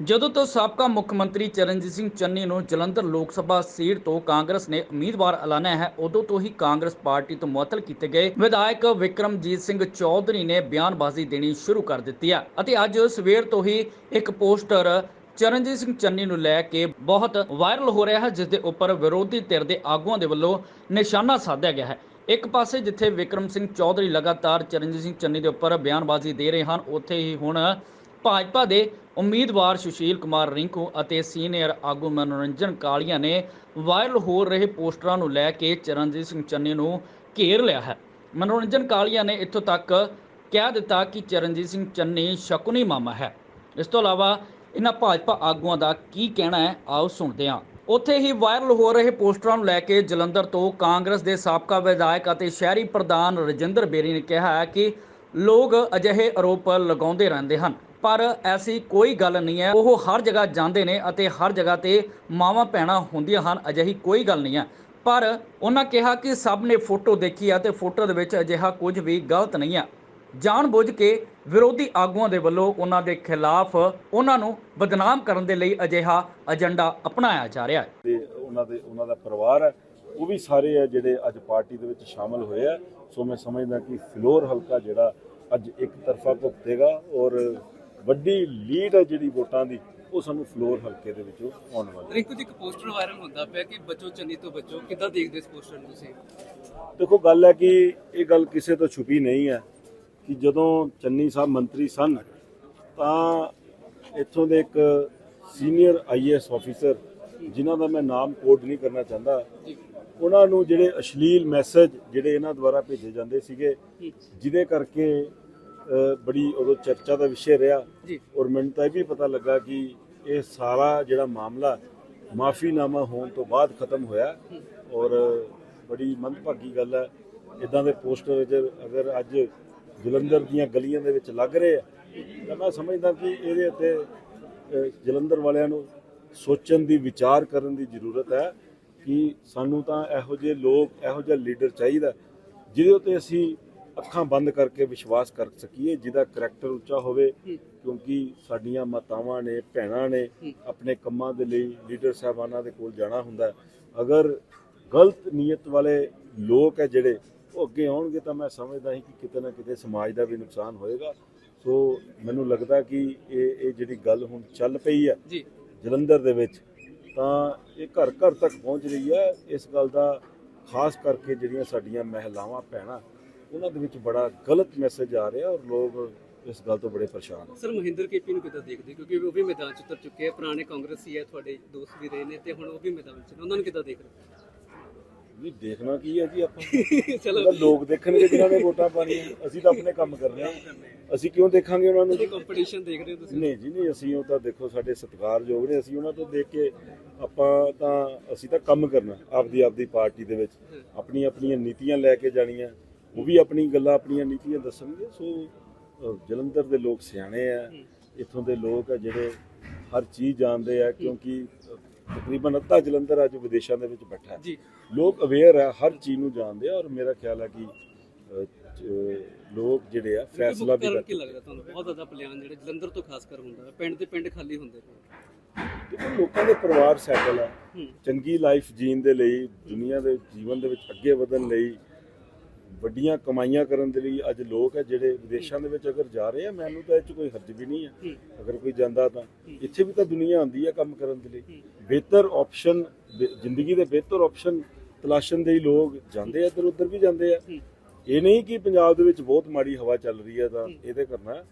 ਜਦੋਂ ਤੋਂ ਸਾਬਕਾ ਮੁੱਖ ਮੰਤਰੀ ਚਰਨਜੀਤ ਸਿੰਘ ਚੰਨੀ ਨੂੰ ਜਲੰਧਰ ਲੋਕ ਸਭਾ ਸੀਟ ਤੋਂ ਕਾਂਗਰਸ ਨੇ ਉਮੀਦਵਾਰ ਐਲਾਨਿਆ ਹੈ, ਉਦੋਂ ਤੋਂ ਹੀ ਕਾਂਗਰਸ ਪਾਰਟੀ ਤੋਂ ਮੁਅੱਤਲ ਕੀਤੇ ਗਏ ਵਿਧਾਇਕ ਵਿਕਰਮਜੀਤ ਸਿੰਘ ਚੌਧਰੀ ਨੇ ਬਿਆਨਬਾਜ਼ੀ ਦੇਣੀ ਸ਼ੁਰੂ ਕਰ ਦਿੱਤੀ ਹੈ ਅਤੇ ਅੱਜ ਸਵੇਰ ਤੋਂ ਹੀ ਇੱਕ ਪੋਸਟਰ ਚਰਨਜੀਤ ਸਿੰਘ ਚੰਨੀ ਨੂੰ ਲੈ ਕੇ ਬਹੁਤ ਵਾਇਰਲ ਹੋ ਰਿਹਾ ਹੈ, ਜਿਸ ਦੇ ਉੱਪਰ ਵਿਰੋਧੀ ਧਿਰ ਦੇ ਆਗੂਆਂ ਦੇ ਵੱਲੋਂ ਨਿਸ਼ਾਨਾ ਸਾਧਿਆ ਗਿਆ ਹੈ। ਇੱਕ ਪਾਸੇ ਜਿੱਥੇ ਵਿਕਰਮ ਸਿੰਘ ਚੌਧਰੀ ਲਗਾਤਾਰ ਚਰਨਜੀਤ ਸਿੰਘ ਚੰਨੀ ਦੇ ਉੱਪਰ ਬਿਆਨਬਾਜ਼ੀ ਦੇ ਰਹੇ ਹਨ, ਉੱਥੇ ਹੀ ਹੁਣ ਭਾਜਪਾ ਦੇ ਉਮੀਦਵਾਰ ਸੁਸ਼ੀਲ ਕੁਮਾਰ ਰਿੰਕੂ ਅਤੇ ਸੀਨੀਅਰ ਆਗੂ ਮਨੋਰੰਜਨ ਕਾਲੀਆ ਨੇ ਵਾਇਰਲ ਹੋ ਰਹੇ ਪੋਸਟਰਾਂ ਨੂੰ ਲੈ ਕੇ ਚਰਨਜੀਤ ਸਿੰਘ ਚੰਨੀ ਨੂੰ ਘੇਰ ਲਿਆ ਹੈ। ਮਨੋਰੰਜਨ ਕਾਲੀਆ ਨੇ ਇੱਥੋਂ ਤੱਕ ਕਹਿ ਦਿੱਤਾ ਕਿ ਚਰਨਜੀਤ ਸਿੰਘ ਚੰਨੀ ਸ਼ਕੁਨੀ ਮਾਮਾ ਹੈ। ਇਸ ਤੋਂ ਇਲਾਵਾ ਇਹਨਾਂ ਭਾਜਪਾ ਆਗੂਆਂ ਦਾ ਕੀ ਕਹਿਣਾ ਹੈ, ਆਓ ਸੁਣਦੇ ਹਾਂ। ਉੱਥੇ ਹੀ ਵਾਇਰਲ ਹੋ ਰਹੇ ਪੋਸਟਰਾਂ ਨੂੰ ਲੈ ਕੇ ਜਲੰਧਰ ਤੋਂ ਕਾਂਗਰਸ ਦੇ ਸਾਬਕਾ ਵਿਧਾਇਕ ਅਤੇ ਸ਼ਹਿਰੀ ਪ੍ਰਧਾਨ ਰਜਿੰਦਰ ਬੇਰੀ ਨੇ ਕਿਹਾ ਹੈ ਕਿ ਲੋਕ ਅਜਿਹੇ ਆਰੋਪ ਲਗਾਉਂਦੇ ਰਹਿੰਦੇ ਹਨ। ਪਰ ਐਸੀ ਕੋਈ ਗੱਲ ਨਹੀਂ ਹੈ। ਉਹ ਹਰ ਜਗ੍ਹਾ ਜਾਂਦੇ ਨੇ ਅਤੇ ਹਰ ਜਗ੍ਹਾ ਤੇ ਮਾਵਾਂ ਭੈਣਾਂ ਹੁੰਦੀਆਂ ਹਨ, ਅਜਿਹੀ ਕੋਈ ਗੱਲ ਨਹੀਂ ਹੈ। ਪਰ ਉਹਨਾਂ ਕਿਹਾ ਕਿ ਸਭ ਨੇ ਫੋਟੋ ਦੇਖੀ ਹੈ ਤੇ ਫੋਟੋ ਦੇ ਵਿੱਚ ਅਜਿਹਾ ਕੁਝ ਵੀ ਗਲਤ ਨਹੀਂ ਹੈ। ਜਾਣ ਬੁੱਝ ਕੇ ਵਿਰੋਧੀ ਆਗੂਆਂ ਦੇ ਵੱਲੋਂ ਉਹਨਾਂ ਦੇ ਖਿਲਾਫ ਉਹਨਾਂ ਨੂੰ ਬਦਨਾਮ ਕਰਨ ਦੇ ਲਈ ਅਜਿਹਾ ਏਜੰਡਾ ਅਪਣਾਇਆ ਜਾ ਰਿਹਾ ਹੈ। ਉਹਨਾਂ ਦੇ, ਉਹਨਾਂ ਦਾ ਪਰਿਵਾਰ ਹੈ, ਉਹ ਵੀ ਸਾਰੇ ਆ ਜਿਹੜੇ ਅੱਜ ਪਾਰਟੀ ਦੇ ਵਿੱਚ ਸ਼ਾਮਲ ਹੋਏ ਆ ਸੋ ਮੈਂ ਸਮਝਦਾ ਕਿ ਫਲੋਰ ਹਲਕਾ ਜਿਹੜਾ ਅੱਜ ਇੱਕ ਤਰਫਾ ਭੁਗਤੇਗਾ ਔਰ ਵੱਡੀ ਲੀਡ ਹੈ ਜਿਹੜੀ ਵੋਟਾਂ ਦੀ ਉਹ ਸਾਨੂੰ ਫਲੋਰ ਹਲਕੇ ਦੇ ਵਿੱਚੋਂ ਆਉਣ ਵਾਲੀ ਹੈ। ਜੀ ਇੱਕ ਪੋਸਟਰ ਵਾਇਰਲ ਹੁੰਦਾ ਪਿਆ ਕਿ ਬੱਚੋ ਚੰਨੀ ਤੋਂ ਬੱਚੋ ਕਿੱਦਾਂ ਦੇਖਦੇ ਇਸ ਪੋਸਟਰ ਨੂੰ ਤੁਸੀਂ ਦੇਖੋ ਗੱਲ ਹੈ ਕਿ ਇਹ ਗੱਲ ਕਿਸੇ ਤੋਂ ਛੁਪੀ ਨਹੀਂ ਹੈ ਕਿ ਜਦੋਂ ਚੰਨੀ ਸਾਹਿਬ ਮੰਤਰੀ ਸਨ ਤਾਂ ਇੱਥੋਂ ਦੇ ਇੱਕ ਸੀਨੀਅਰ ਆਈਐਸ ਆਫੀਸਰ ਜਿਨ੍ਹਾਂ ਦਾ ਮੈਂ ਨਾਮ ਕੋਡ ਨਹੀਂ ਕਰਨਾ ਚਾਹੁੰਦਾ ਉਹਨਾਂ ਨੂੰ ਜਿਹੜੇ ਅਸ਼ਲੀਲ ਮੈਸੇਜ ਜਿਹੜੇ ਇਹਨਾਂ ਦੁਆਰਾ ਭੇਜੇ ਜਾਂਦੇ ਸੀਗੇ ਜਿਹਦੇ ਕਰਕੇ ਬੜੀ ਉਦੋਂ ਚਰਚਾ ਦਾ ਵਿਸ਼ੇ ਰਿਹਾ ਔਰ ਮੈਨੂੰ ਤਾਂ ਇਹ ਵੀ ਪਤਾ ਲੱਗਾ ਕਿ ਇਹ ਸਾਰਾ ਜਿਹੜਾ ਮਾਮਲਾ ਮਾਫੀਨਾਮਾ ਹੋਣ ਤੋਂ ਬਾਅਦ ਖਤਮ ਹੋਇਆ ਔਰ ਬੜੀ ਮੰਦਭਾਗੀ ਗੱਲ ਹੈ। ਇਦਾਂ ਦੇ ਪੋਸਟਰ ਜੇ ਅਗਰ ਅੱਜ ਜਲੰਧਰ ਦੀਆਂ ਗਲੀਆਂ ਦੇ ਵਿੱਚ ਲੱਗ ਰਹੇ ਆ ਤਾਂ ਮੈਂ ਸਮਝਦਾ ਕਿ ਇਹਦੇ ਉੱਤੇ ਜਲੰਧਰ ਵਾਲਿਆਂ ਨੂੰ ਸੋਚਣ ਦੀ ਵਿਚਾਰ ਕਰਨ ਦੀ ਜ਼ਰੂਰਤ ਹੈ ਕਿ ਸਾਨੂੰ ਤਾਂ ਇਹੋ ਜਿਹੇ ਲੋਕ ਇਹੋ ਜਿਹਾ ਲੀਡਰ ਚਾਹੀਦਾ ਜਿਹਦੇ ਉੱਤੇ ਅਸੀਂ ਅੱਖਾਂ ਬੰਦ ਕਰਕੇ ਵਿਸ਼ਵਾਸ ਕਰ ਸਕੀਏ ਜਿਹਦਾ ਕਰੈਕਟਰ ਉੱਚਾ ਹੋਵੇ ਕਿਉਂਕਿ ਸਾਡੀਆਂ ਮਾਤਾਵਾਂ ਨੇ ਭੈਣਾਂ ਨੇ ਆਪਣੇ ਕੰਮਾਂ ਦੇ ਲਈ ਲੀਡਰ ਸਾਹਿਬਾਨਾਂ ਦੇ ਕੋਲ ਜਾਣਾ ਹੁੰਦਾ। ਅਗਰ ਗਲਤ ਨੀਅਤ ਵਾਲੇ ਲੋਕ ਹੈ ਜਿਹੜੇ ਉਹ ਅੱਗੇ ਆਉਣਗੇ ਤਾਂ ਮੈਂ ਸਮਝਦਾ ਹਾਂ ਕਿ ਕਿਤੇ ਨਾ ਕਿਤੇ ਸਮਾਜ ਦਾ ਵੀ ਨੁਕਸਾਨ ਹੋਏਗਾ। ਸੋ ਮੈਨੂੰ ਲੱਗਦਾ ਕਿ ਇਹ ਇਹ ਜਿਹੜੀ ਗੱਲ ਹੁਣ ਚੱਲ ਪਈ ਹੈ ਜੀ। ਜਲੰਧਰ ਦੇ ਵਿੱਚ ਤਾਂ ਇਹ ਘਰ ਘਰ ਤੱਕ ਪਹੁੰਚ ਰਹੀ ਹੈ। ਇਸ ਗੱਲ ਦਾ ਖਾਸ ਕਰਕੇ ਜਿਹੜੀਆਂ ਸਾਡੀਆਂ ਮਹਿਲਾਵਾਂ ਭੈਣਾਂ ਉਹਨਾਂ ਦੇ ਵਿੱਚ ਬੜਾ ਗਲਤ ਮੈਸੇਜ ਆ ਰਿਹਾ ਔਰ ਲੋਕ ਇਸ ਗੱਲ ਤੋਂ ਬੜੇ ਪਰੇਸ਼ਾਨ ਸਰ ਮਹਿੰਦਰ ਕੇਪੀ ਨੂੰ ਕਿੱਦਾਂ ਦੇਖਦੇ? ਕਿਉਂਕਿ ਉਹ ਵੀ ਮੈਦਾਨ 'ਚ ਉਤਰ ਚੁੱਕੇ ਆ। ਪੁਰਾਣੇ ਕਾਂਗਰਸੀ ਹੈ ਤੁਹਾਡੇ ਦੋਸਤ ਵੀ ਰਹੇ ਨੇ ਤੇ ਹੁਣ ਉਹ ਵੀ ਮੈਦਾਨ 'ਚ ਉਹਨਾਂ ਨੂੰ ਕਿੱਦਾਂ ਦੇਖ ਰਹੇ ਵੀ ਦੇਖਣਾ ਕੀ ਹੈ ਜੀ ਆਪਾਂ? ਹੋ? ਚਲੋ ਲੋਕ ਦੇਖਣਗੇ ਜਿਨ੍ਹਾਂ ਨੇ ਵੋਟਾਂ ਪਾਣੀਆਂ ਅਸੀਂ ਤਾਂ ਆਪਣੇ ਕੰਮ ਕਰਨੇ ਆ ਅਸੀਂ ਕਿਉਂ ਦੇਖਾਂਗੇ ਉਹਨਾਂ ਨੂੰ? ਕੰਪੀਟੀਸ਼ਨ ਦੇਖ ਰਹੇ ਹੋ ਤੁਸੀਂ? ਨਹੀਂ ਜੀ ਨਹੀਂ ਅਸੀਂ ਉਹ ਤਾਂ ਦੇਖੋ ਸਾਡੇ ਸਤਿਕਾਰਯੋਗ ਨੇ। ਅਸੀਂ ਉਹਨਾਂ ਤੋਂ ਦੇਖ ਕੇ ਆਪਾਂ ਤਾਂ ਅਸੀਂ ਤਾਂ ਕੰਮ ਕਰਨਾ ਆਪਦੀ ਆਪਦੀ ਪਾਰਟੀ ਦੇ ਵਿੱਚ। ਆਪਣੀਆਂ ਆਪਣੀਆਂ ਨੀਤੀਆਂ ਲੈ ਕੇ ਜਾਣੀਆਂ। ਉਹ ਵੀ ਆਪਣੀ ਗੱਲਾਂ ਆਪਣੀਆਂ ਨੀਤੀਆਂ ਦੱਸਣਗੇ। ਸੋ ਜਲੰਧਰ ਦੇ ਲੋਕ ਸਿਆਣੇ ਆ। ਇੱਥੋਂ ਦੇ ਲੋਕ ਆ ਜਿਹੜੇ ਹਰ ਚੀਜ਼ ਜਾਣਦੇ ਆ ਕਿਉਂਕਿ ਤਕਰੀਬਨ ਅੱਧਾ ਜਲੰਧਰ ਅੱਜ ਵਿਦੇਸ਼ਾਂ ਦੇ ਵਿੱਚ ਬੈਠਾ ਹੈ। ਲੋਕ ਅਵੇਅਰ ਆ ਹਰ ਚੀਜ਼ ਨੂੰ ਜਾਣਦੇ ਆ ਔਰ ਮੇਰਾ ਖਿਆਲ ਹੈ ਕਿ ਲੋਕ ਜਿਹੜੇ ਆ ਫੈਸਲਾ ਵੀ ਕਾਰਨ ਕੀ ਕਰਦੇ ਲੱਗਦਾ ਤੁਹਾਨੂੰ? ਬਹੁਤ ਜ਼ਿਆਦਾ ਪਲਾਨ ਜਿਹੜੇ ਜਲੰਧਰ ਤੋਂ ਖਾਸ ਕਰ ਹੁੰਦਾ ਹੈ ਪਿੰਡ ਖਾਲੀ ਹੁੰਦੇ ਦੇਖੋ ਲੋਕਾਂ ਦੇ ਪਰਿਵਾਰ ਸੈਟਲ ਆ। ਚੰਗੀ ਲਾਈਫ ਜੀਣ ਦੇ ਲਈ ਦੁਨੀਆ ਦੇ ਜੀਵਨ ਦੇ ਵਿੱਚ ਅੱਗੇ ਵਧਣ ਲਈ ਵੱਡੀਆਂ ਕਮਾਈਆਂ ਕਰਨ ਦੇ ਲਈ ਅੱਜ ਲੋਕ ਹੈ ਜਿਹੜੇ ਵਿਦੇਸ਼ਾਂ ਦੇ ਵਿੱਚ ਅਗਰ ਜਾ ਰਹੇ ਆ ਮੈਨੂੰ ਤਾਂ ਇਹ 'ਚ ਕੋਈ ਹਰਜ ਵੀ ਨਹੀਂ ਹੈ ਅਗਰ ਕੋਈ ਜਾਂਦਾ ਤਾਂ। ਇੱਥੇ ਵੀ ਤਾਂ ਦੁਨੀਆ ਆਉਂਦੀ ਹੈ ਕੰਮ ਕਰਨ ਦੇ ਲਈ। ਬਿਹਤਰ ਆਪਸ਼ਨ ਜ਼ਿੰਦਗੀ ਦੇ ਬਿਹਤਰ ਆਪਸ਼ਨ ਤਲਾਸ਼ਣ ਦੇ ਲੋਕ ਜਾਂਦੇ ਆ ਇੱਧਰ ਉੱਧਰ ਵੀ ਜਾਂਦੇ ਆ। ਇਹ ਨਹੀਂ ਕਿ ਪੰਜਾਬ ਦੇ ਵਿੱਚ ਬਹੁਤ ਮਾੜੀ ਹਵਾ ਚੱਲ ਰਹੀ ਹੈ ਤਾਂ ਇਹਦੇ ਕਰਨਾ।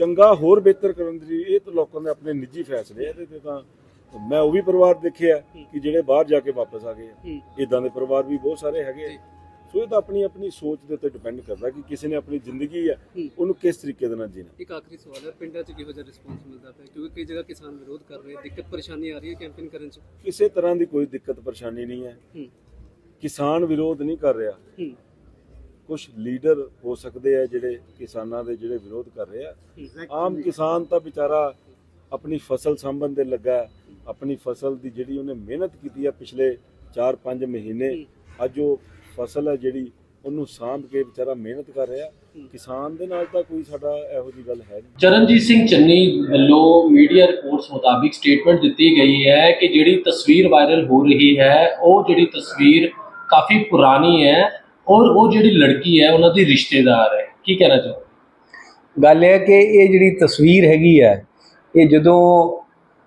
ਚੰਗਾ ਹੋਰ ਬਿਹਤਰ ਕਰਨ ਦੇ ਲਈ ਇਹ ਤਾਂ ਲੋਕਾਂ ਦੇ ਆਪਣੇ ਨਿੱਜੀ ਫੈਸਲੇ ਆ ਇਹਦੇ ਤੇ ਤਾਂ ਮੈਂ ਉਹ ਵੀ ਪਰਿਵਾਰ ਦੇਖਿਆ ਕਿ ਜਿਹੜੇ ਬਾਹਰ ਜਾ ਕੇ ਵਾਪਸ ਆ ਗਏ ਇਦਾਂ ਦੇ ਪਰਿਵਾਰ ਵੀ ਬਹੁਤ ਸਾਰੇ ਹੈਗੇ ਆ। ਸੋ ਇਹ ਤਾਂ ਆਪਣੀ ਆਪਣੀ ਸੋਚ ਦੇ ਉੱਤੇ ਡਿਪੈਂਡ ਕਰਦਾ ਕਿ ਕਿਸੇ ਨੇ ਆਪਣੀ ਜ਼ਿੰਦਗੀ ਹੈ ਹੂੰ। ਉਹਨੂੰ ਕਿਸ ਤਰੀਕੇ ਦੇ ਨਾਲ ਜੀਣਾ। ਇੱਕ ਆਖਰੀ ਸਵਾਲ ਹੈ ਪਿੰਡਾਂ 'ਚ ਕਿਹੋ ਜਿਹਾ ਰਿਸਪੌਂਸ ਮਿਲਦਾ ਪਿਆ? ਕਿਉਂਕਿ ਕਈ ਜਗ੍ਹਾ ਕਿਸਾਨ ਵਿਰੋਧ ਕਰ ਰਹੇ ਦਿੱਕਤ ਪਰੇਸ਼ਾਨੀ ਆ ਰਹੀ ਹੈ ਕੈਂਪੇਨ ਕਰਨ 'ਚ। ਕਿਸੇ ਤਰ੍ਹਾਂ ਦੀ ਕੋਈ ਦਿੱਕਤ ਪਰੇਸ਼ਾਨੀ ਨਹੀਂ ਹੈ। ਹੂੰ। ਕਿਸਾਨ ਵਿਰੋਧ ਨਹੀਂ ਕਰ ਰਿਹਾ। ਹੂੰ। ਕੁਝ ਲੀਡਰ ਹੋ ਸਕਦੇ ਆ ਜਿਹੜੇ ਕਿਸਾਨਾਂ ਦੇ ਜਿਹੜੇ ਵਿਰੋਧ ਕਰ ਰਹੇ ਆ। ਹੂੰ। ਆਮ ਕਿਸਾਨ ਤਾਂ ਵਿਚਾਰਾ ਆਪਣੀ ਫਸਲ ਸੰਭਣ ਦੇ ਲੱਗਾ ਹੈ। ਆਪਣੀ ਫਸਲ ਦੀ ਜਿਹੜੀ ਉਹਨੇ ਮਿਹਨਤ ਕੀਤੀ ਆ ਪਿਛਲੇ 4-5 ਮਹੀਨੇ ਅੱਜ ਉਹ ਫਸਲ ਹੈ ਜਿਹੜੀ ਉਹਨੂੰ ਸਾਂਭ ਕੇ ਵਿਚਾਰਾ ਮਿਹਨਤ ਕਰ ਰਿਹਾ ਕਿਸਾਨ ਦੇ ਨਾਲ ਤਾਂ ਕੋਈ ਸਾਡਾ ਇਹੋ ਜੀ ਗੱਲ ਹੈ ਨਹੀਂ। ਚਰਨਜੀਤ ਸਿੰਘ ਚੰਨੀ ਵੱਲੋਂ ਮੀਡੀਆ ਰਿਪੋਰਟਸ ਮੁਤਾਬਿਕ ਸਟੇਟਮੈਂਟ ਦਿੱਤੀ ਗਈ ਹੈ ਕਿ ਜਿਹੜੀ ਤਸਵੀਰ ਵਾਇਰਲ ਹੋ ਰਹੀ ਹੈ ਉਹ ਜਿਹੜੀ ਤਸਵੀਰ ਕਾਫੀ ਪੁਰਾਣੀ ਹੈ ਔਰ ਉਹ ਜਿਹੜੀ ਲੜਕੀ ਹੈ ਉਹਨਾਂ ਦੀ ਰਿਸ਼ਤੇਦਾਰ ਹੈ। ਕੀ ਕਹਿਣਾ ਚਾਹੋ ਗੱਲ ਇਹ ਹੈ ਕਿ ਇਹ ਜਿਹੜੀ ਤਸਵੀਰ ਹੈਗੀ ਹੈ ਇਹ ਜਦੋਂ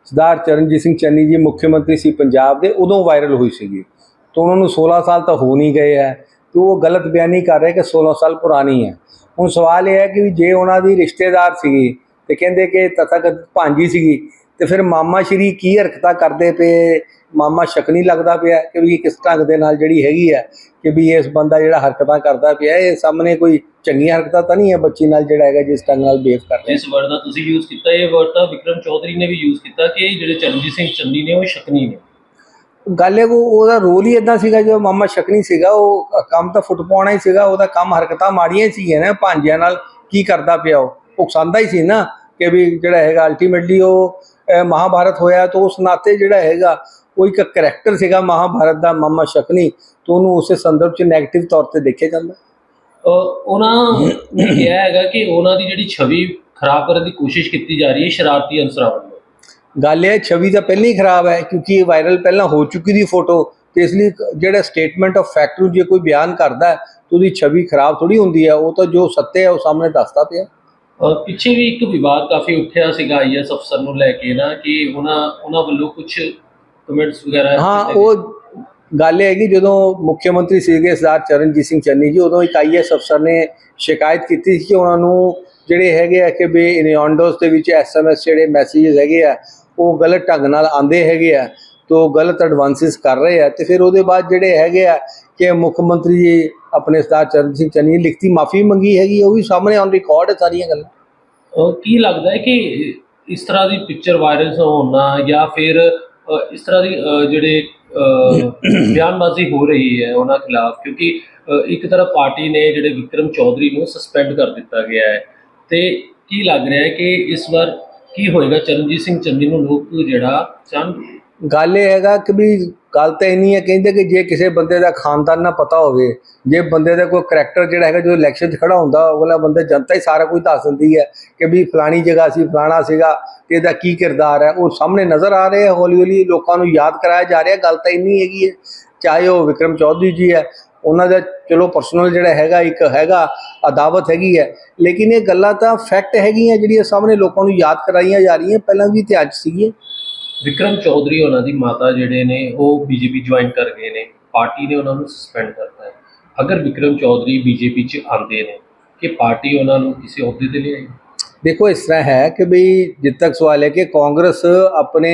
ਸਰਦਾਰ ਚਰਨਜੀਤ ਸਿੰਘ ਚੰਨੀ ਜੀ ਮੁੱਖ ਮੰਤਰੀ ਸੀ ਪੰਜਾਬ ਦੇ ਉਦੋਂ ਵਾਇਰਲ ਹੋਈ ਸੀਗੀ। ਤਾਂ ਉਹਨਾਂ ਨੂੰ 16 ਸਾਲ ਤਾਂ ਹੋ ਨਹੀਂ ਗਏ ਹੈ ਤੇ ਉਹ ਗਲਤ ਬਿਆਨੀ ਕਰ ਰਹੇ ਕਿ 16 ਸਾਲ ਪੁਰਾਣੀ ਹੈ। ਹੁਣ ਸਵਾਲ ਇਹ ਹੈ ਕਿ ਵੀ ਜੇ ਉਹਨਾਂ ਦੀ ਰਿਸ਼ਤੇਦਾਰ ਸੀਗੀ ਤੇ ਕਹਿੰਦੇ ਕਿ ਤਥਾਗਤ ਭਾਂਜੀ ਸੀਗੀ, ਤੇ ਫਿਰ ਮਾਮਾ ਸ਼੍ਰੀ ਕੀ ਹਰਕਤਾਂ ਕਰਦੇ ਪਏ? ਮਾਮਾ ਸ਼ੱਕ ਨਹੀਂ ਲੱਗਦਾ ਪਿਆ ਕਿ ਵੀ ਕਿਸ ਢੰਗ ਦੇ ਨਾਲ ਜਿਹੜੀ ਹੈਗੀ ਹੈ ਕਿ ਵੀ ਇਸ ਬੰਦਾ ਜਿਹੜਾ ਹਰਕਤਾਂ ਕਰਦਾ ਪਿਆ, ਇਹ ਸਾਹਮਣੇ ਕੋਈ ਚੰਗੀਆਂ ਹਰਕਤਾਂ ਤਾਂ ਨਹੀਂ ਹੈ ਬੱਚੀ ਨਾਲ ਜਿਹੜਾ ਹੈਗਾ ਜਿਸ ਢੰਗ ਨਾਲ ਬਿਹੇਵ ਕਰ ਰਿਹਾ? ਜਿਸ ਵਰਡ ਦਾ ਤੁਸੀਂ ਯੂਜ਼ ਕੀਤਾ, ਇਹ ਵਰਡ ਤਾਂ ਵਿਕਰਮ ਚੌਧਰੀ ਨੇ ਵੀ ਯੂਜ਼ ਕੀਤਾ ਕਿ ਜਿਹੜੇ ਚਰਨਜੀਤ ਸਿੰਘ ਚੰਨੀ ਨੇ ਉਹ ਸ਼ੱਕਨੀ ਨੇ। ਗੱਲ ਇਹ ਉਹ ਉਹਦਾ ਰੋਲ ਹੀ ਇਦਾਂ ਸੀਗਾ, ਜਦੋਂ ਮਾਮਾ ਸ਼ਕਨੀ ਸੀਗਾ, ਉਹ ਕੰਮ ਤਾਂ ਫੁੱਟ ਪਾਉਣਾ ਹੀ ਸੀਗਾ, ਉਹਦਾ ਕੰਮ ਹਰਕਤਾਂ ਮਾੜੀਆਂ ਹੀ ਸੀਗੀਆਂ ਨਾ, ਭਾਂਜਿਆਂ ਨਾਲ ਕੀ ਕਰਦਾ ਪਿਆ ਉਹ। ਉਹ ਹੀ ਸੀ ਨਾ ਕਿ ਵੀ ਜਿਹੜਾ ਹੈਗਾ ਅਲਟੀਮੇਟਲੀ ਉਹ ਮਹਾਭਾਰਤ ਹੋਇਆ ਤਾਂ ਉਸ ਨਾਤੇ ਜਿਹੜਾ ਹੈਗਾ, ਉਹ ਇੱਕ ਕਰੈਕਟਰ ਸੀਗਾ ਮਹਾਭਾਰਤ ਦਾ, ਮਾਮਾ ਸ਼ਕਨੀ। ਤਾਂ ਉਹਨੂੰ ਉਸੇ ਸੰਦਰਭ 'ਚ 네ਗੇਟਿਵ ਤੌਰ ਤੇ ਦੇਖਿਆ ਜਾਂਦਾ। ਉਹਨਾਂ ਨੇ ਕਿਹਾ ਹੈਗਾ ਕਿ ਉਹਨਾਂ ਦੀ ਜਿਹੜੀ ਛਵੀ ਖਰਾਬ ਕਰਨ ਦੀ ਕੋਸ਼ਿਸ਼ ਕੀਤੀ ਜਾ ਰਹੀ ਹੈ ਸ਼ਰਾਰਤੀ ਅਨਸਰਾਂ ਵੱਲੋਂ। ਗੱਲ ਇਹ ਛਵੀ ਤਾਂ ਪਹਿਲਾਂ ਹੀ ਖਰਾਬ ਹੈ ਕਿਉਂਕਿ ਇਹ ਵਾਇਰਲ ਪਹਿਲਾਂ ਹੋ ਚੁੱਕੀ ਦੀ ਫੋਟੋ ਤੇ ਇਸ ਲਈ ਜਿਹੜਾ ਸਟੇਟਮੈਂਟ ਆਫ ਫੈਕਟ ਨੂੰ ਜੇ ਕੋਈ ਬਿਆਨ ਕਰਦਾ ਤਾਂ ਉਹਦੀ ਛਵੀ ਖਰਾਬ ਥੋੜੀ ਹੁੰਦੀ ਹੈ ਉਹ ਤਾਂ ਜੋ ਸੱਤੇ ਹੈ ਉਹ ਸਾਹਮਣੇ ਦੱਸਦਾ ਪਿਆ ਪਿੱਛੇ ਵੀ ਇੱਕ ਵਿਵਾਦ ਕਾਫੀ ਉੱਠਿਆ ਸੀਗਾ ਆਈਐਸ ਅਫਸਰ ਨੂੰ ਲੈ ਕੇ ਨਾ ਕਿ ਉਹਨਾਂ ਉਹਨਾਂ ਵੱਲੋਂ ਕੁਝ ਕਮੈਂਟਸ ਵਗੈਰਾ ਹਾਂ। ਉਹ ਗੱਲ ਇਹ ਹੈ ਕਿ ਜਦੋਂ ਮੁੱਖ ਮੰਤਰੀ ਸੀਗੇ ਸਰਦਾਰ ਚਰਨਜੀਤ ਸਿੰਘ ਚੰਨੀ ਜੀ ਉਦੋਂ ਇੱਕ ਆਈਐਸ ਅਫਸਰ ਨੇ ਸ਼ਿਕਾਇਤ ਕੀਤੀ ਸੀ ਕਿ ਉਹਨਾਂ ਨੂੰ ਜਿਹੜੇ ਹੈਗੇ ਆ ਕਿ ਵੀ ਇਨਿਓਂਡੋਸ ਦੇ ਵਿੱਚ ਐਸਐਮਐਸ ਜਿਹੜੇ ਮੈਸੇजेस ਹੈਗੇ ਆ ਉਹ ਗਲਤ ਢੰਗ ਨਾਲ ਆਂਦੇ ਹੈਗੇ ਆ ਤੋਂ ਗਲਤ ਐਡਵਾਂਸਸ ਕਰ ਰਹੇ ਆ ਤੇ ਫਿਰ ਉਹਦੇ ਬਾਅਦ ਜਿਹੜੇ ਹੈਗੇ ਆ ਕਿ ਮੁੱਖ ਮੰਤਰੀ ਜੀ ਆਪਣੇ ਸਰਦਾਰ ਚਰਨਜੀਤ ਸਿੰਘ ਚੰਨੀ ਲਿਖਤੀ ਮਾਫੀ ਮੰਗੀ ਹੈਗੀ ਉਹ ਵੀ ਸਾਹਮਣੇ ਔਨ ਰਿਕਾਰਡ ਹੈ ਸਾਰੀਆਂ ਗੱਲਾਂ। ਕੀ ਲੱਗਦਾ ਹੈ ਕਿ ਇਸ ਤਰ੍ਹਾਂ ਦੀ ਪਿਕਚਰ ਵਾਇਰਲ ਹੋਣਾ ਜਾਂ ਫਿਰ ਇਸ ਤਰ੍ਹਾਂ ਦੀ ਜਿਹੜੇ ਬਿਆਨਬਾਜ਼ੀ ਹੋ ਰਹੀ ਹੈ ਉਹਨਾਂ ਖਿਲਾਫ ਕਿਉਂਕਿ ਇੱਕ ਤਰ੍ਹਾਂ ਪਾਰਟੀ ਨੇ ਜਿਹੜੇ ਵਿਕਰਮ ਚੌਧਰੀ ਨੂੰ ਸਸਪੈਂਡ ਕਰ ਦਿੱਤਾ ਗਿਆ ਹੈ। ਤੇ ਕੀ ਲੱਗ ਰਿਹਾ ਹੈ ਕਿ ਇਸ ਵਾਰ ਕੀ ਹੋਏਗਾ? ਚਰਨਜੀਤ ਸਿੰਘ ਚੰਨੀ ਨੂੰ ਲੋਕ ਜਿਹੜਾ ਚਾਹੁੰਦੇ ਗੱਲ ਇਹ ਹੈਗਾ ਕਿ ਵੀ ਗੱਲ ਤਾਂ ਇੰਨੀ ਹੈ, ਕਹਿੰਦੇ ਕਿ ਜੇ ਕਿਸੇ ਬੰਦੇ ਦਾ ਖਾਨਦਾਨ ਨਾ ਪਤਾ ਹੋਵੇ, ਜੇ ਬੰਦੇ ਦਾ ਕੋਈ ਕਰੈਕਟਰ ਜਿਹੜਾ ਹੈਗਾ ਜੋ ਇਲੈਕਸ਼ਨ 'ਚ ਖੜਾ ਹੁੰਦਾ ਉਹਲਾ ਬੰਦੇ ਜਨਤਾ ਹੀ ਸਾਰਾ ਕੁਝ ਦੱਸ ਦਿੰਦੀ ਹੈ ਕਿ ਵੀ ਫਲਾਣੀ ਜਗ੍ਹਾ ਸੀ, ਫਲਾਣਾ ਸੀਗਾ ਤੇ ਇਹਦਾ ਕੀ ਕਿਰਦਾਰ ਹੈ। ਉਹ ਸਾਹਮਣੇ ਨਜ਼ਰ ਆ ਰਿਹਾ ਹੌਲੀ ਹੌਲੀ ਲੋਕਾਂ ਨੂੰ ਯਾਦ ਕਰਾਇਆ ਜਾ ਰਿਹਾ, ਗੱਲ ਤਾਂ ਇੰਨੀ ਹੈਗੀ ਹੈ, ਚਾਹੇ ਉਹ ਵਿਕਰਮ ਚੌਧਰੀ ਜੀ ਹੈ ਉਹਨਾਂ ਦਾ ਚਲੋ ਪਰਸਨਲ ਜਿਹੜਾ ਹੈਗਾ ਇੱਕ ਹੈਗਾ ਅਦਾਵਤ ਹੈਗੀ ਹੈ। ਲੇਕਿਨ ਇਹ ਗੱਲਾਂ ਤਾਂ ਫੈਕਟ ਹੈਗੀਆਂ ਜਿਹੜੀਆਂ ਸਾਹਮਣੇ ਲੋਕਾਂ ਨੂੰ ਯਾਦ ਕਰਾਈਆਂ ਜਾ ਰਹੀਆਂ ਪਹਿਲਾਂ ਵੀ ਤੇ ਅੱਜ ਸੀਗੀਆਂ। ਵਿਕਰਮ ਚੌਧਰੀ ਉਹਨਾਂ ਦੀ ਮਾਤਾ ਜਿਹੜੇ ਨੇ ਉਹ ਬੀਜੇਪੀ ਜੁਆਇਨ ਕਰ ਗਏ ਨੇ ਪਾਰਟੀ ਨੇ ਉਹਨਾਂ ਨੂੰ ਸਸਪੈਂਡ ਕਰਤਾ ਹੈ। ਅਗਰ ਵਿਕਰਮ ਚੌਧਰੀ ਬੀਜੇਪੀ 'ਚ ਆਉਂਦੇ ਨੇ ਕਿ ਪਾਰਟੀ ਉਹਨਾਂ ਨੂੰ ਕਿਸੇ ਅਹੁਦੇ ਤੇ ਲਿਆਏ ਦੇਖੋ ਇਸ ਤਰ੍ਹਾਂ ਹੈ ਕਿ ਵੀ ਜਿੱਦ ਤੱਕ ਸਵਾਲ ਹੈ ਕਿ ਕਾਂਗਰਸ ਆਪਣੇ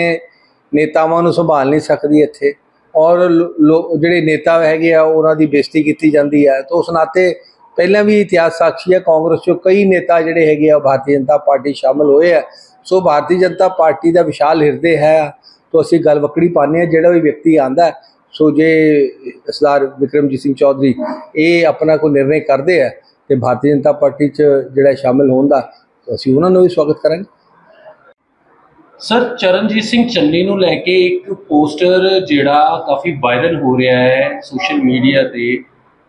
ਨੇਤਾਵਾਂ ਨੂੰ ਸੰਭਾਲ ਨਹੀਂ ਸਕਦੀ ਇੱਥੇ। ਔਰ ਲੋ- ਲੋ- ਜਿਹੜੇ ਨੇਤਾ ਹੈਗੇ ਆ, ਉਹਨਾਂ ਦੀ ਬੇਇੱਜ਼ਤੀ ਕੀਤੀ ਜਾਂਦੀ ਹੈ। ਤਾਂ ਉਸ ਨਾਤੇ ਪਹਿਲਾਂ ਵੀ ਇਤਿਹਾਸ ਸਾਖੀ ਹੈ, ਕਾਂਗਰਸ ਚੋਂ ਕਈ ਨੇਤਾ ਜਿਹੜੇ ਹੈਗੇ ਆ ਭਾਰਤੀ ਜਨਤਾ ਪਾਰਟੀ ਸ਼ਾਮਲ ਹੋਏ ਆ। ਸੋ ਭਾਰਤੀ ਜਨਤਾ ਪਾਰਟੀ ਦਾ ਵਿਸ਼ਾਲ ਹਿਰਦੇ ਹੈ। ਤਾਂ ਅਸੀਂ ਗੱਲ ਵਕੜੀ ਪਾਉਂਦੇ ਆ ਜਿਹੜਾ ਵੀ ਵਿਅਕਤੀ ਆਂਦਾ ਸੋ ਜੇ ਸਰਦਾਰ ਵਿਕਰਮਜੀਤ ਸਿੰਘ ਚੌਧਰੀ ਇਹ ਆਪਣਾ ਕੋਈ ਨਿਰਣੇ ਕਰਦੇ ਆ, ਤੇ ਭਾਰਤੀ ਜਨਤਾ ਪਾਰਟੀ 'ਚ ਜਿਹੜਾ ਸ਼ਾਮਲ ਹੋਣ ਦਾ ਅਸੀਂ ਉਹਨਾਂ ਨੂੰ ਵੀ ਸਵਾਗਤ ਕਰਾਂਗੇ। ਸਰ ਚਰਨਜੀਤ ਸਿੰਘ ਚੰਨੀ ਨੂੰ ਲੈ ਕੇ ਇੱਕ ਪੋਸਟਰ ਜਿਹੜਾ ਕਾਫੀ ਵਾਇਰਲ ਹੋ ਰਿਹਾ ਹੈ ਸੋਸ਼ਲ ਮੀਡੀਆ ਤੇ,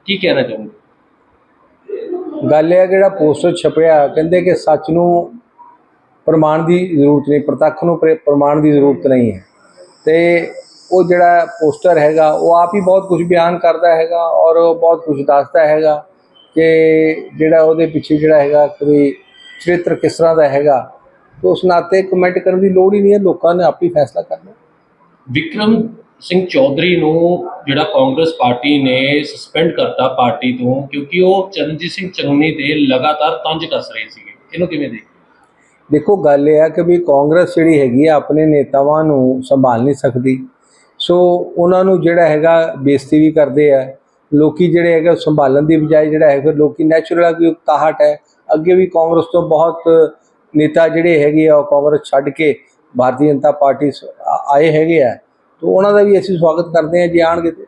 ਕੀ ਕਹਿਣਾ ਚਾਹੁੰਦੇ ਗੱਲ ਇਹ ਜਿਹੜਾ ਪੋਸਟਰ ਛਪਿਆ, ਕਹਿੰਦੇ ਕਿ ਸੱਚ ਨੂੰ ਪ੍ਰਮਾਣ ਦੀ ਜ਼ਰੂਰਤ ਨਹੀਂ, ਪ੍ਰਤੱਖ ਨੂੰ ਪ੍ਰ- ਪ੍ਰਮਾਣ ਦੀ ਜ਼ਰੂਰਤ ਨਹੀਂ ਹੈ। ਤੇ ਉਹ ਜਿਹੜਾ ਪੋਸਟਰ ਹੈਗਾ, ਉਹ ਆਪ ਹੀ ਬਹੁਤ ਕੁਝ ਬਿਆਨ ਕਰਦਾ ਹੈਗਾ ਔਰ ਬਹੁਤ ਕੁਝ ਦੱਸਦਾ ਹੈਗਾ ਕਿ ਜਿਹੜਾ ਉਹਦੇ ਪਿੱਛੇ ਜਿਹੜਾ ਹੈਗਾ ਕੋਈ ਚਰਿੱਤਰ ਕਿਸ ਤਰ੍ਹਾਂ ਦਾ ਹੈਗਾ ਤੇ ਉਸ ਨਾਤੇ ਕਮੈਂਟ ਕਰਨ ਦੀ ਲੋੜ ਹੀ ਨਹੀਂ ਹੈ ਲੋਕਾਂ ਨੇ ਆਪ ਹੀ ਫੈਸਲਾ ਕਰਨਾ ਵਿਕਰਮ ਸਿੰਘ ਚੌਧਰੀ ਨੂੰ ਜਿਹੜਾ ਕਾਂਗਰਸ ਪਾਰਟੀ ਨੇ ਸਸਪੈਂਡ ਕਰਤਾ ਪਾਰਟੀ ਤੋਂ ਕਿਉਂਕਿ ਉਹ ਚਰਨਜੀਤ ਸਿੰਘ ਚੰਨੀ ਤੇ ਲਗਾਤਾਰ ਤੰਜ ਕੱਸ ਰਹੇ ਸੀਗੇ। ਇਹਨੂੰ ਕਿਵੇਂ ਦੇਖ ਦੇਖੋ ਗੱਲ ਇਹ ਹੈ ਕਿ ਵੀ ਕਾਂਗਰਸ ਜਿਹੜੀ ਹੈਗੀ ਆ ਆਪਣੇ ਨੇਤਾਵਾਂ ਨੂੰ ਸੰਭਾਲ ਨਹੀਂ ਸਕਦੀ। ਸੋ ਉਹਨਾਂ ਨੂੰ ਜਿਹੜਾ ਹੈਗਾ ਬੇਇੱਜ਼ਤੀ ਵੀ ਕਰਦੇ ਆ। ਲੋਕੀ ਜਿਹੜੇ ਹੈਗੇ ਸੰਭਾਲਣ ਦੀ ਬਜਾਏ ਜਿਹੜਾ ਹੈ ਫਿਰ ਲੋਕੀ ਨੈਚੁਰਲ ਆ ਕਿ ਤਾਹਟ ਹੈ। ਅੱਗੇ ਵੀ ਕਾਂਗਰਸ ਤੋਂ ਬਹੁਤ ਨੇਤਾ ਜਿਹੜੇ ਹੈਗੇ ਆ ਉਹ ਕਾਂਗਰਸ ਛੱਡ ਕੇ ਭਾਰਤੀ ਜਨਤਾ ਪਾਰਟੀ ਆ- ਆਏ ਹੈਗੇ ਆ ਤੋਂ ਉਹਨਾਂ ਦਾ ਵੀ ਅਸੀਂ ਸਵਾਗਤ ਕਰਦੇ ਹਾਂ ਜੇ ਆਣਗੇ ਤੇ।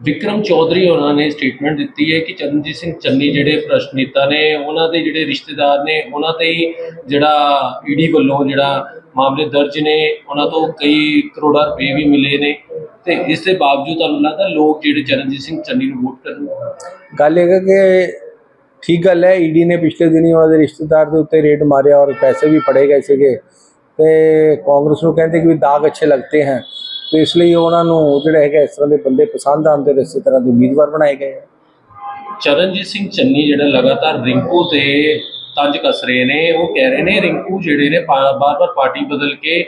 ਵਿਕਰਮ ਚੌਧਰੀ ਉਹਨਾਂ ਨੇ ਸਟੇਟਮੈਂਟ ਦਿੱਤੀ ਹੈ ਕਿ ਚਰਨਜੀਤ ਸਿੰਘ ਚੰਨੀ ਜਿਹੜੇ ਭ੍ਰਸ਼ਟ ਨੇਤਾ ਨੇ ਉਹਨਾਂ ਦੇ ਜਿਹੜੇ ਰਿਸ਼ਤੇਦਾਰ ਨੇ ਉਹਨਾਂ ਤੇ ਹੀ ਜਿਹੜਾ ਈਡੀ ਵੱਲੋਂ ਜਿਹੜਾ ਮਾਮਲੇ ਦਰਜ ਨੇ ਉਹਨਾਂ ਤੋਂ ਕਈ ਕਰੋੜਾਂ ਰੁਪਏ ਵੀ ਮਿਲੇ ਨੇ ਤੇ ਇਸ ਦੇ ਬਾਵਜੂਦ ਤੁਹਾਨੂੰ ਲੱਗਦਾ ਲੋਕ ਜਿਹੜੇ ਚਰਨਜੀਤ ਸਿੰਘ ਚੰਨੀ ਨੂੰ ਵੋਟ ਕਰਨਗੇ? ਗੱਲ ਇਹ ਹੈ ਕਿ ਠੀਕ ਗੱਲ ਹੈ ਈਡੀ ਨੇ ਪਿਛਲੇ ਦਿਨੀ ਉਹਨਾਂ ਦੇ ਰਿਸ਼ਤੇਦਾਰ ਦੇ ਉੱਤੇ ਰੇਡ ਮਾਰਿਆ ਔਰ ਪੈਸੇ ਵੀ ਫੜੇ ਗਏ ਸੀਗੇ। ਤੇ ਕਾਂਗਰਸ ਨੂੰ ਕਹਿੰਦੇ ਕਿ ਵੀ ਦਾਗ ਅੱਛੇ ਲੱਗਤੇ ਹਨ। ਤੇ ਇਸ ਲਈ ਉਹਨਾਂ ਨੂੰ ਜਿਹੜੇ ਹੈਗੇ ਇਸ ਤਰ੍ਹਾਂ ਦੇ ਬੰਦੇ ਪਸੰਦ ਆਉਂਦੇ ਨੇ ਇਸੇ ਤਰ੍ਹਾਂ ਦੇ ਉਮੀਦਵਾਰ ਬਣਾਏ ਗਏ ਹੈ ਚਰਨਜੀਤ ਸਿੰਘ ਚੰਨੀ ਜਿਹੜਾ ਲਗਾਤਾਰ ਰਿੰਕੂ ਤੇ ਤੰਜ ਕੱਸ ਰਹੇ ਨੇ, ਉਹ ਕਹਿ ਰਹੇ ਨੇ ਰਿੰਕੂ ਜਿਹੜੇ ਨੇ ਬਾਰ-ਬਾਰ ਪਾਰਟੀ ਬਦਲ ਕੇ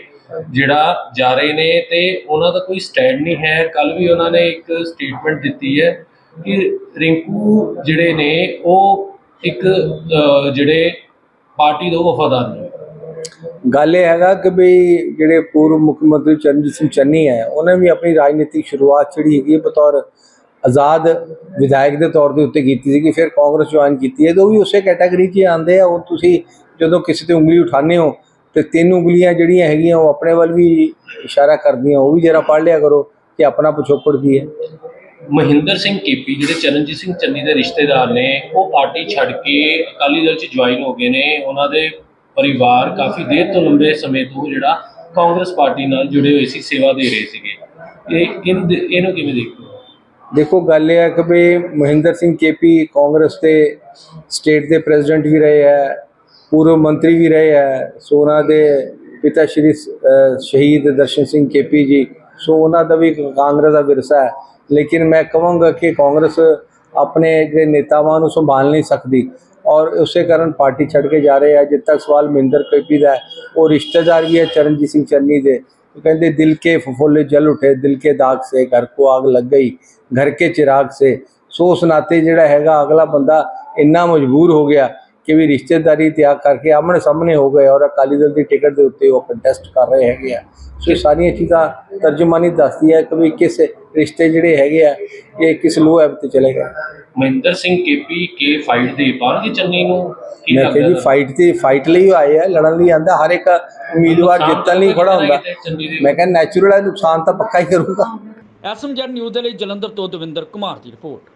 ਜਿਹੜਾ ਜਾ ਰਹੇ ਨੇ ਤੇ ਉਹਨਾਂ ਦਾ ਕੋਈ ਸਟੈਂਡ ਨਹੀਂ ਹੈ। ਕੱਲ ਵੀ ਉਹਨਾਂ ਨੇ ਇੱਕ ਸਟੇਟਮੈਂਟ ਦਿੱਤੀ ਹੈ ਕਿ ਰਿੰਕੂ ਜਿਹੜੇ ਨੇ, ਉਹ ਇੱਕ ਜਿਹੜੇ ਪਾਰਟੀ ਤੋਂ ਵਫਾਦਾਰ ਨੇ। ਗੱਲ ਇਹ ਹੈਗਾ ਕਿ ਵੀ ਜਿਹੜੇ ਪੂਰਵ ਮੁੱਖ ਮੰਤਰੀ ਚਰਨਜੀਤ ਸਿੰਘ ਚੰਨੀ ਹੈ, ਉਹਨੇ ਵੀ ਆਪਣੀ ਰਾਜਨੀਤਿਕ ਸ਼ੁਰੂਆਤ ਜਿਹੜੀ ਹੈਗੀ ਹੈ ਬਤੌਰ ਆਜ਼ਾਦ ਵਿਧਾਇਕ ਦੇ ਤੌਰ ਦੇ ਉੱਤੇ ਕੀਤੀ ਸੀ ਕਿ ਫਿਰ ਕਾਂਗਰਸ ਜੁਆਇਨ ਕੀਤੀ ਹੈ। ਤੇ ਉਹ ਵੀ ਉਸੇ ਕੈਟਾਗਰੀ 'ਚ ਹੀ ਆਉਂਦੇ ਆ। ਉਹ ਤੁਸੀਂ ਜਦੋਂ ਕਿਸੇ ਤੇ ਉਂਗਲੀ ਉਠਾਉਂਦੇ ਹੋ, ਤੇ ਤਿੰਨ ਉਂਗਲੀਆਂ ਜਿਹੜੀਆਂ ਹੈਗੀਆਂ, ਉਹ ਆਪਣੇ ਵੱਲ ਵੀ ਇਸ਼ਾਰਾ ਕਰਦੀਆਂ, ਉਹ ਵੀ ਜਰਾ ਪੜ੍ਹ ਲਿਆ ਕਰੋ ਕਿ ਆਪਣਾ ਪਿਛੋਕੜ ਕੀ ਹੈ। ਮਹਿੰਦਰ ਸਿੰਘ ਕੇਪੀ ਜਿਹੜੇ ਚਰਨਜੀਤ ਸਿੰਘ ਚੰਨੀ ਦੇ ਰਿਸ਼ਤੇਦਾਰ ਨੇ, ਉਹ ਪਾਰਟੀ ਛੱਡ ਕੇ ਅਕਾਲੀ ਦਲ 'ਚ ਜੁਆਇਨ ਹੋ ਗਏ ਨੇ। ਉਹਨਾਂ ਦੇ ਪਰਿਵਾਰ ਕਾਫੀ ਦੇਰ ਤੋਂ ਲੰਬੇ ਸਮੇਂ ਤੋਂ ਜਿਹੜਾ ਕਾਂਗਰਸ ਪਾਰਟੀ ਨਾਲ ਜੁੜੇ ਹੋਏ ਸੀ, ਸੇਵਾ ਦੇ ਰਹੇ ਸੀਗੇ। ਇਹ ਇਹਨੂੰ ਕਿਵੇਂ ਦੇਖਦੇ ਦੇਖੋ, ਗੱਲ ਇਹ ਹੈ ਕਿ ਵੀ ਮਹਿੰਦਰ ਸਿੰਘ ਕੇਪੀ ਕਾਂਗਰਸ ਦੇ ਸਟੇਟ ਦੇ ਪ੍ਰੈਜ਼ੀਡੈਂਟ ਵੀ ਰਹੇ ਹੈ, ਪੂਰਵ ਮੰਤਰੀ ਵੀ ਰਹੇ ਹੈ, ਸੋ ਉਹਨਾਂ ਦੇ ਪਿਤਾ ਸ਼੍ਰੀ ਸ਼ਹੀਦ ਦਰਸ਼ਨ ਸਿੰਘ ਕੇਪੀ ਜੀ, ਸੋ ਉਹਨਾਂ ਦਾ ਵੀ ਇੱਕ ਕਾਂਗਰਸ ਦਾ ਵਿਰਸਾ ਹੈ। ਲੇਕਿਨ ਮੈਂ ਕਹਾਂਗਾ ਕਿ ਕਾਂਗਰਸ ਆਪਣੇ ਜਿਹੜੇ ਨੇਤਾਵਾਂ ਨੂੰ ਸੰਭਾਲ ਨਹੀਂ ਸਕਦੀ ਔਰ ਉਸੇ ਕਾਰਨ ਪਾਰਟੀ ਛੱਡ ਕੇ ਜਾ ਰਹੇ ਆ ਜਿੱਦ ਤੱਕ ਸਵਾਲ ਮਹਿੰਦਰ ਕੇਪੀ ਦਾ ਉਹ ਰਿਸ਼ਤੇਦਾਰ ਵੀ ਹੈ ਚਰਨਜੀਤ ਸਿੰਘ ਚੰਨੀ ਦੇ। ਉਹ ਕਹਿੰਦੇ, ਦਿਲ ਕੇ ਫੁੱਲ ਜਲ ਉਠੇ, ਦਿਲ ਕੇ ਦਾਗ ਸੇ, ਘਰ ਕੋ ਆਗ ਲੱਗ ਗਈ, ਘਰ ਕੇ ਚਿਰਾਗ ਸੇ। ਸੋ ਉਸ ਨਾਤੇ ਜਿਹੜਾ ਹੈਗਾ, ਅਗਲਾ ਬੰਦਾ ਇੰਨਾ ਮਜਬੂਰ ਹੋ ਗਿਆ ਕਿ ਵੀ ਰਿਸ਼ਤੇਦਾਰੀ ਤਿਆਗ ਕਰਕੇ ਆਮਣੇ ਸਾਹਮਣੇ ਹੋ ਗਏ ਔਰ ਅਕਾਲੀ ਦਲ ਦੀ ਟਿਕਟ ਦੇ ਉੱਤੇ ਉਹ ਕੰਟੈਸਟ ਕਰ ਰਹੇ ਹੈਗੇ ਆ। ਸੋ ਇਹ ਸਾਰੀਆਂ ਚੀਜ਼ਾਂ ਤਰਜਮਾਨੀ ਦੱਸਦੀ ਹੈ ਕਿ ਵੀ ਕਿਸ ਰਿਸ਼ਤੇ ਜਿਹੜੇ ਹੈਗੇ ਆ ਇਹ ਕਿਸ ਲੋਹ ਐਪ ਤੇ ਚਲੇ ਗਏ। ਮਹਿੰਦਰ ਸਿੰਘ ਕੇਪੀ ਕੇ ਫਾਈਟ ਦੇ ਪਾਣਗੇ ਚੰਨੀ ਨੂੰ ਮੈਂ ਕਿਹਾ ਜੀ ਫਾਈਟ ਤੇ ਫਾਈਟ ਲਈ ਆਏ ਆ ਲੜਨ ਲਈ ਆਂਦਾ ਹਰ ਇੱਕ ਉਮੀਦਵਾਰ ਜਿੱਤਣ ਲਈ ਖੜਾ ਹੁੰਦਾ। ਮੈਂ ਕਹਿੰਦਾ ਨੈਚੁਰਲ ਹੈ ਨੁਕਸਾਨ ਤਾਂ ਪੱਕਾ ਹੀ ਕਰੂਗਾ। ਐਸਐਮਜੈਡ ਨਿਊਜ਼ ਦੇ ਲਈ ਜਲੰਧਰ ਤੋਂ ਦਵਿੰਦਰ ਕੁਮਾਰ ਦੀ ਰਿਪੋਰਟ।